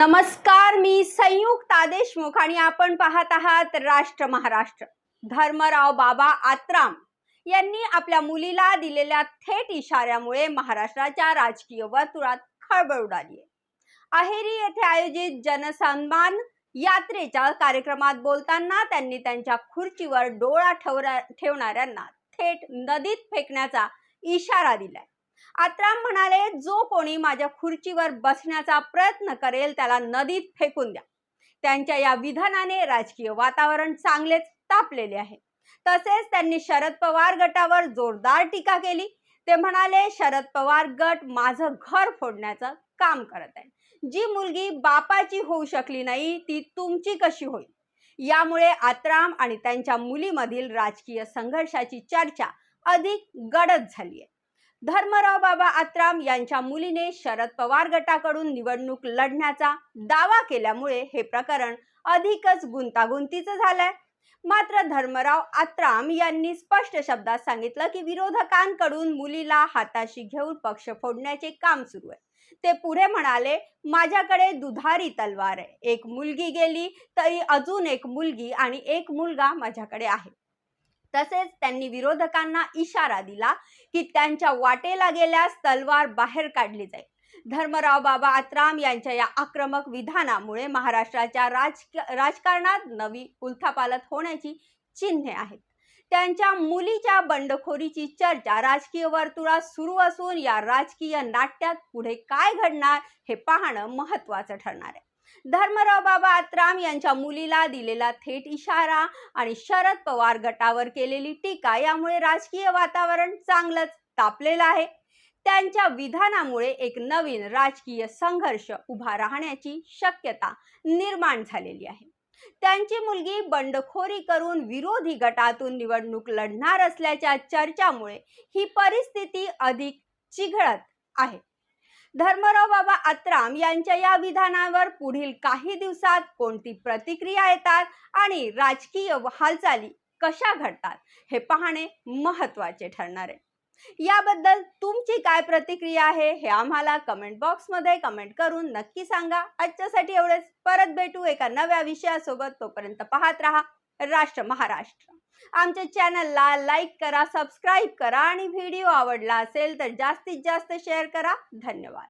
नमस्कार मी संयुक्त देशमुख आणि आपण पाहत आहात राष्ट्र महाराष्ट्र. धर्मराव बाबा आत्राम यांनी आपल्या मुलीला दिलेल्या थेट इशाऱ्यामुळे महाराष्ट्राच्या राजकीय वर्तुळात खळबळ उडाली अहेरी येथे आयोजित जनसन्मान यात्रेच्या कार्यक्रमात बोलताना त्यांनी त्यांच्या खुर्चीवर डोळा ठेवणाऱ्यांना थेट नदीत फेकण्याचा इशारा दिलाय. आत्राम म्हणाले जो कोणी माझ्या खुर्चीवर बसण्याचा प्रयत्न करेल त्याला नदीत फेकून द्या. त्यांच्या या विधानाने राजकीय वातावरण चांगलेच तापलेले आहे. तसेच त्यांनी शरद पवार गटावर जोरदार टीका केली. ते म्हणाले शरद पवार गट माझं घर फोडण्याचं काम करत आहे जी मुलगी बापाची होऊ शकली नाही ती तुमची कशी होईल? यामुळे आत्राम आणि त्यांच्या मुलीमधील राजकीय संघर्षाची चर्चा अधिक गडद झाली आहे धर्मराव बाबा आत्राम यांच्या मुलीने शरद पवार गटाकडून निवडणूक लढण्याचा दावा केल्यामुळे हे प्रकरण अधिकच गुंतागुंतीचं झालंय. मात्र धर्मराव आत्राम यांनी स्पष्ट शब्दात सांगितलं की विरोधकांकडून मुलीला हाताशी घेऊन पक्ष फोडण्याचे काम सुरू आहे. ते पुढे म्हणाले माझ्याकडे दुधारी तलवार आहे. एक मुलगी गेली तरी अजून एक मुलगी आणि एक मुलगा माझ्याकडे आहे. तसेच त्यांनी विरोधकांना इशारा दिला की त्यांच्या वाटेला गेल्यास तलवार बाहेर काढली जाईल. धर्मराव बाबा आत्राम यांच्या या आक्रमक विधानामुळे महाराष्ट्राच्या राज राजकारणात नवी उलथापालथ होण्याची चिन्हे आहेत. त्यांच्या मुलीच्या बंडखोरीची चर्चा राजकीय वर्तुळात सुरू असून या राजकीय नाट्यात पुढे काय घडणार हे पाहणं महत्वाचं ठरणार आहे. धर्मराव बाबा आत्राम यांच्या मुलीला दिलेला थेट इशारा आणि शरद पवार गटावर केलेली टीका यामुळे राजकीय वातावरण चांगलंच तापलेलं आहे. त्यांच्या विधानामुळे एक नवीन राजकीय संघर्ष उभा राहण्याची शक्यता निर्माण झालेली आहे. त्यांची मुलगी बंडखोरी करून विरोधी गटातून निवडणूक लढणार असल्याच्या चर्चामुळे ही परिस्थिती अधिक चिघळत आहे. धर्मराव बाबा आत्राम यांच्या या विधानावर पुढील काही दिवसात कोणती प्रतिक्रिया येतात आणि राजकीय हालचाली कशा घडतात हे पाहणे महत्त्वाचे ठरणार आहे. याबद्दल तुमची काय प्रतिक्रिया आहे हे आम्हाला कमेंट बॉक्समध्ये कमेंट करून नक्की सांगा. आजच्यासाठी एवढेच. परत भेटू एका नव्या विषयासोबत. तोपर्यंत पाहत राहा. राष्ट्र महाराष्ट्र. आमच्या चॅनलला लाईक करा सबस्क्राईब करा आणि व्हिडिओ आवडला असेल तर जास्तीत जास्त शेअर करा. धन्यवाद.